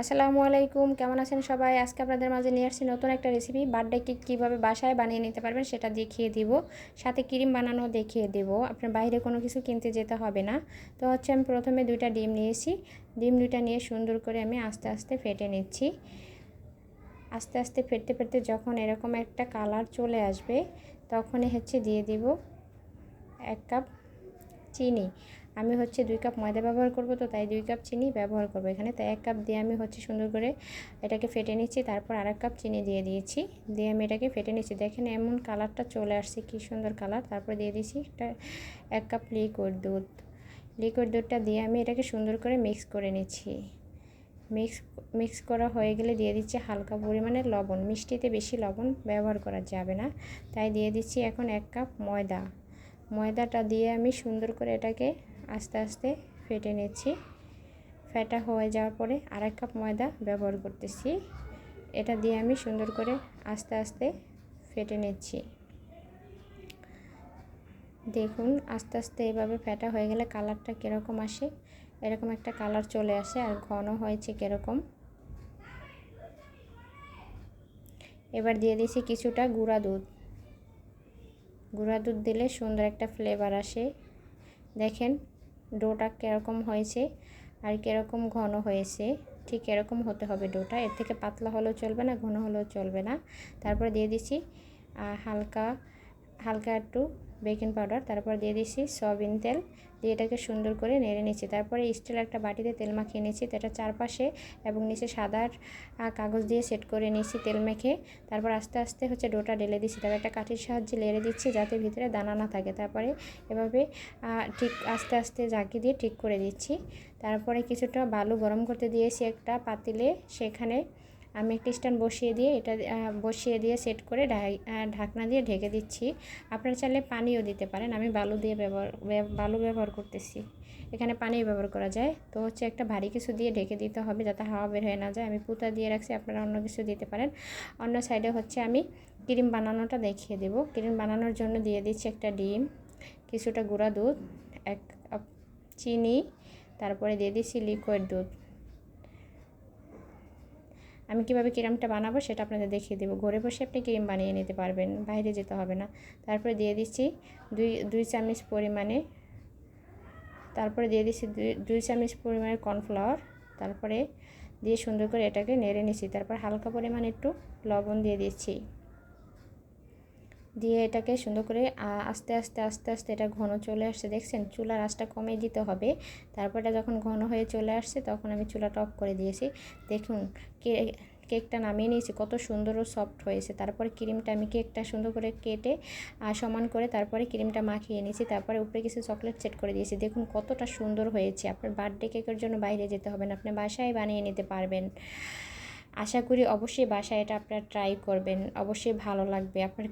আসসালামু আলাইকুম, কেমন আছেন সবাই? আজকে আপনাদের মাঝে নিয়ে আসছি নতুন একটা রেসিপি বার্থডে কেক কীভাবে বাসায় বানিয়ে নিতে পারবেন সেটা দেখিয়ে দিব। সাথে ক্রিম বানানো দেখিয়ে দেব। আপনার বাইরে কোনো কিছু কিনতে যেতে হবে না। তো হচ্ছে আমি প্রথমে দুইটা ডিম নিয়েছি। ডিম দুইটা নিয়ে সুন্দর করে আমি আস্তে আস্তে ফেটে নিচ্ছি। আস্তে আস্তে ফেটতে ফেটতে যখন এরকম একটা কালার চলে আসবে, তখনই হচ্ছে দিয়ে দিব এক কাপ চিনি। আমি হচ্ছে দুই কাপ ময়দা ব্যবহার করব তো, তাই দুই কাপ চিনি ব্যবহার করব এখানে। তাই এক কাপ দিয়ে আমি হচ্ছে সুন্দর করে এটাকে ফেটে নিচ্ছি, তারপর আর এক কাপ চিনি দিয়ে দিয়েছি। দিয়ে আমি এটাকে ফেটে নিচ্ছি। দেখেন এমন কালারটা চলে আসছে, কী সুন্দর কালার। তারপর দিয়ে দিয়েছি একটা এক কাপ লিকুইড দুধ। লিকুইড দুধটা দিয়ে আমি এটাকে সুন্দর করে মিক্স করে নিচ্ছি। মিক্স মিক্স করা হয়ে গেলে দিয়ে দিচ্ছি হালকা পরিমাণে লবণ। মিষ্টিতে বেশি লবণ ব্যবহার করা যাবে না। তাই দিয়ে দিচ্ছি এখন এক কাপ ময়দা। ময়দাটা দিয়ে আমি সুন্দর করে এটাকে আস্তে আস্তে ফেটে নিচ্ছি। ফেটা হয়ে যাওয়ার পরে আরেক কাপ ময়দা ব্যবহার করতেছি। এটা দিয়ে আমি সুন্দর করে আস্তে আস্তে ফেটে নিচ্ছি। দেখুন, আস্তে আস্তে এভাবে ফেটা হয়ে গেলে কালারটা কীরকম আসে, এরকম একটা কালার চলে আসে আর ঘন হয়েছে কীরকম। এবার দিয়ে দিয়েছি কিছুটা গুঁড়া দুধ। গুঁড়া দুধ দিলে সুন্দর একটা ফ্লেভার আসে। দেখেন ডোটা কীরকম হয়েছে আর কীরকম ঘন হয়েছে, ঠিক এরকম হতে হবে ডোটা। এর থেকে পাতলা হলেও চলবে না, ঘন হলেও চলবে না। তারপরে দিয়ে দিচ্ছি হালকা হালকা একটু বেকিং পাউডার, তারপর দিয়ে দিচ্ছি সয়াবিন তেল, দিয়ে এটাকে সুন্দর করে নেড়ে নিচ্ছি। তারপরে স্টিল একটা বাটিতে তেল মাখিয়ে নিচ্ছি, তো এটা চারপাশে এবং নিচে সাদার কাগজ দিয়ে সেট করে নিচ্ছি তেল মেখে। তারপর আস্তে আস্তে হচ্ছে ডোটা ঢেলে দিচ্ছি তারপর একটা কাঠির সাহায্যে লেড়ে দিচ্ছি যাতে ভিতরে দানা না থাকে। তারপরে এভাবে ঠিক আস্তে আস্তে জাকি দিয়ে ঠিক করে দিচ্ছি। তারপরে কিছুটা বালু গরম করতে দিয়েছি একটা পাতিলে, সেখানে আমি একটি স্ট্যান্ড বসিয়ে দিয়ে এটা বসিয়ে দিয়ে সেট করে ঢাকনা দিয়ে ঢেকে দিচ্ছি। আপনারা চাইলে পানিও দিতে পারেন, আমি বালু দিয়ে ব্যবহার বালু ব্যবহার করতেছি। এখানে পানিও ব্যবহার করা যায়। তো হচ্ছে একটা ভারী কিছু দিয়ে ঢেকে দিতে হবে যাতে হাওয়া বের হয়ে না যায়। আমি পুতা দিয়ে রাখছি, আপনারা অন্য কিছু দিতে পারেন। অন্য সাইডে হচ্ছে আমি ক্রিম বানানোটা দেখিয়ে দেব। ক্রিম বানানোর জন্য দিয়ে দিচ্ছি একটা ডিম, কিছুটা গুঁড়া দুধ, এক চিনি, তারপরে দিয়ে দিচ্ছি লিকুইড দুধ। আমি কীভাবে ক্রিমটা বানাবো সেটা আপনাদের দেখিয়ে দেবো। ঘরে বসে আপনি ক্রিম বানিয়ে নিতে পারবেন, বাইরে যেতে হবে না। তারপরে দিয়ে দিচ্ছি দুই দুই চামচ পরিমাণে, তারপরে দিয়ে দিচ্ছি দুই দুই চামচ পরিমাণে কর্নফ্লাওয়ার, তারপরে দিয়ে সুন্দর করে এটাকে নেড়ে নিচ্ছি। তারপর হালকা পরিমাণে একটু লবণ দিয়ে দিচ্ছি। দিয়ে এটাকে সুন্দর করে আস্তে আস্তে আস্তে আস্তে এটা ঘন চলে আসছে। দেখছেন? চুলার আঁচটা কমিয়ে দিতে হবে। তারপর এটা যখন ঘন হয়ে চলে আসছে, তখন আমি চুলাটা অফ করে দিয়েছি। দেখুন কেকটা নামিয়ে নিয়েছি। কত সুন্দর ও সফট হয়েছে। তারপরে ক্রিমটা আমি কেকটা সুন্দর করে কেটে সমান করে তারপরে ক্রিমটা মাখিয়ে নিয়েছি। তারপরে উপরে কিছু চকলেট সেট করে দিয়েছি। দেখুন, কতটা সুন্দর হয়েছে। আপনার বার্থডে কেকের জন্য বাইরে যেতে হবে না। আপনি বাসায় বানিয়ে নিতে পারবেন। আশা করি অবশ্যই বাসায় এটা আপনারা ট্রাই করবেন। অবশ্যই ভালো লাগবে। আপনার